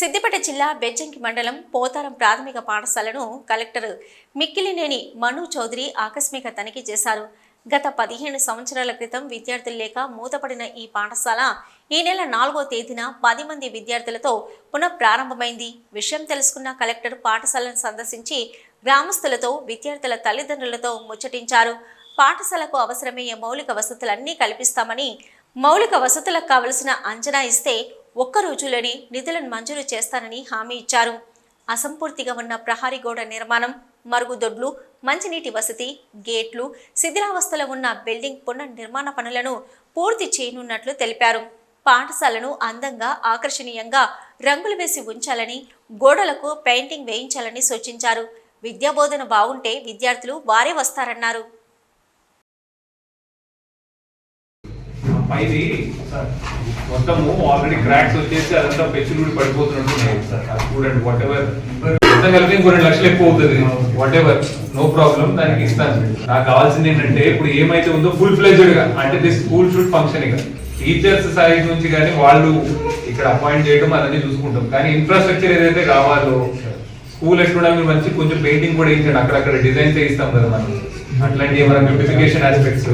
సిద్దిపేట జిల్లా బెజ్జంకి మండలం పోతారం ప్రాథమిక పాఠశాలను కలెక్టర్ మిక్కిలినేని మను చౌదరి ఆకస్మిక తనిఖీ చేశారు. గత పదిహేను సంవత్సరాల క్రితం విద్యార్థులు లేక మూతపడిన ఈ పాఠశాల ఈ నెల నాలుగో తేదీన పది మంది విద్యార్థులతో పునఃప్రారంభమైంది. విషయం తెలుసుకున్న కలెక్టర్ పాఠశాలను సందర్శించి గ్రామస్తులతో విద్యార్థుల తల్లిదండ్రులతో ముచ్చటించారు. పాఠశాలకు అవసరమయ్యే మౌలిక వసతులన్నీ కల్పిస్తామని మౌలిక వసతులకు కావలసిన అంచనా ఇస్తే ఒక్క రోజులోనే నిధులను మంజూరు చేస్తానని హామీ ఇచ్చారు. అసంపూర్తిగా ఉన్న ప్రహారీ గోడ నిర్మాణం మరుగుదొడ్లు మంచినీటి వసతి గేట్లు శిథిలావస్థలో ఉన్న బిల్డింగ్ పునర్నిర్మాణ పనులను పూర్తి చేయనున్నట్లు తెలిపారు. పాఠశాలను అందంగా ఆకర్షణీయంగా రంగులు వేసి ఉంచాలని గోడలకు పెయింటింగ్ వేయించాలని సూచించారు. విద్యాబోధన బాగుంటే విద్యార్థులు వారే వస్తారన్నారు. పైది మొత్తము ఆల్రెడీ క్రాక్స్ వచ్చేసి అదంతా పెచ్చులు పడిపోతున్నట్టున్నాయి సార్. అది చూడండి వాట్ ఎవర్ మొత్తం కలిపి ఇంకో రెండు లక్షలు ఎక్కువ అవుతుంది. వాట్ ఎవర్ నో ప్రాబ్లం దానికి ఇస్తాను. నాకు కావాల్సింది ఏంటంటే ఇప్పుడు ఏమైతే ఉందో ఫుల్ ఫ్లెజ్డ్గా అంటే దిస్ స్కూల్ షుడ్ ఫంక్షన్ ఇక. టీచర్స్ సైడ్ నుంచి కానీ వాళ్ళు ఇక్కడ అపాయింట్ చేయడం అదన్నీ చూసుకుంటాం. కానీ ఇన్ఫ్రాస్ట్రక్చర్ ఏదైతే కావాలో స్కూల్ ఎట్లుండాలి మీరు మంచి కొంచెం పెయింటింగ్ కూడా వేయించండి. అక్కడక్కడ డిజైన్స్ ఇస్తాం కదా మనం. అట్లాంటి ఏమైనా బ్యూటిఫికేషన్ ఆస్పెక్ట్స్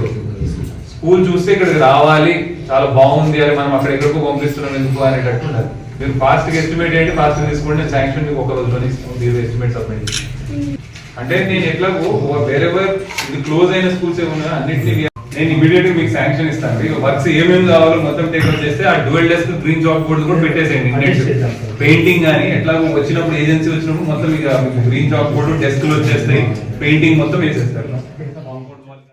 స్కూల్ చూస్తే ఇక్కడికి రావాలి. చాలా బాగుంది అని మనం అక్కడ ఎక్కడికో పంపిస్తున్నాం ఎందుకు అనేటట్టు ఉండదు మీరు ఫాస్ట్గా ఎస్టిమేట్ చేయండి ఫాస్ట్ తీసుకోండి. నేను శాంక్షన్ మీకు ఒక రోజులోనే మీరు ఎస్టిమేట్ సబ్మిట్. అంటే నేను ఎట్లాగో వేరెవర్ ఇది క్లోజ్ అయిన స్కూల్స్ ఏమన్నా అన్నింటినీ నేను ఇమీడియట్గా మీకు శాంక్షన్ ఇస్తాను. వర్క్స్ ఏమేమి కావాలో మొత్తం టేక్ చేస్తే ఆ డ్యూయల్ డెస్క్ గ్రీన్ జాబ్ బోర్డు కూడా పెట్టేసేయండి. పెయింటింగ్ కానీ ఎట్లాగో వచ్చినప్పుడు ఏజెన్సీ వచ్చినప్పుడు మొత్తం ఇక మీకు గ్రీన్ జాబ్ బోర్డు డెస్క్ వచ్చేస్తాయి. పెయింటింగ్ మొత్తం వేసేస్తారు.